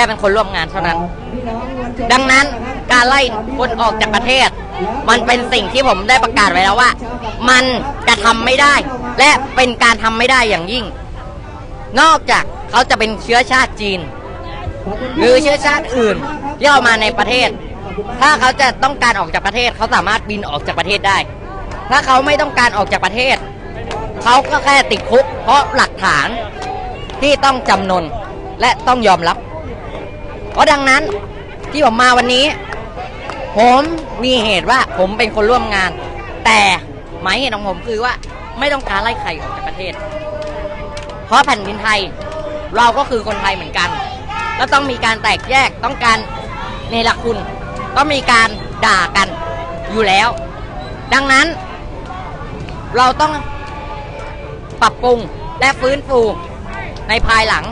ค่เป็นคนร่วมงานเท่านั้น ดังนั้นการไล่คนออกจากประเทศ มันเป็นสิ่งที่ผมได้ประกาศไว้แล้วว่า มันจะทำไม่ได้ และเป็นการทำไม่ได้อย่างยิ่ง นอกจากเขาจะเป็นเชื้อชาติจีน หรือเชื้อชาติอื่นที่เอามาในประเทศ ถ้าเขาจะต้องการออกจากประเทศ เขาสามารถบินออกจากประเทศได้ ถ้าเขาไม่ต้องการออกจากประเทศ เขาก็แค่ติดคุก เพราะหลักฐานที่ต้องจำนนและต้องยอมรับ เพราะดังนั้นที่ผมมาวันนี้ ผมมีเหตุว่าผมเป็นคนร่วมงาน แต่หมายเหตุของผมคือว่าไม่ต้องการไล่ใครออกจากประเทศ เพราะแผ่นดินไทยเราก็คือคนไทยเหมือนกันแล้วต้องมีการแตกแยกต้องการเนรคุณต้องมีการด่ากันอยู่แล้ว ดังนั้น เราต้องปรับปรุงและฟื้นฟูในภายหลัง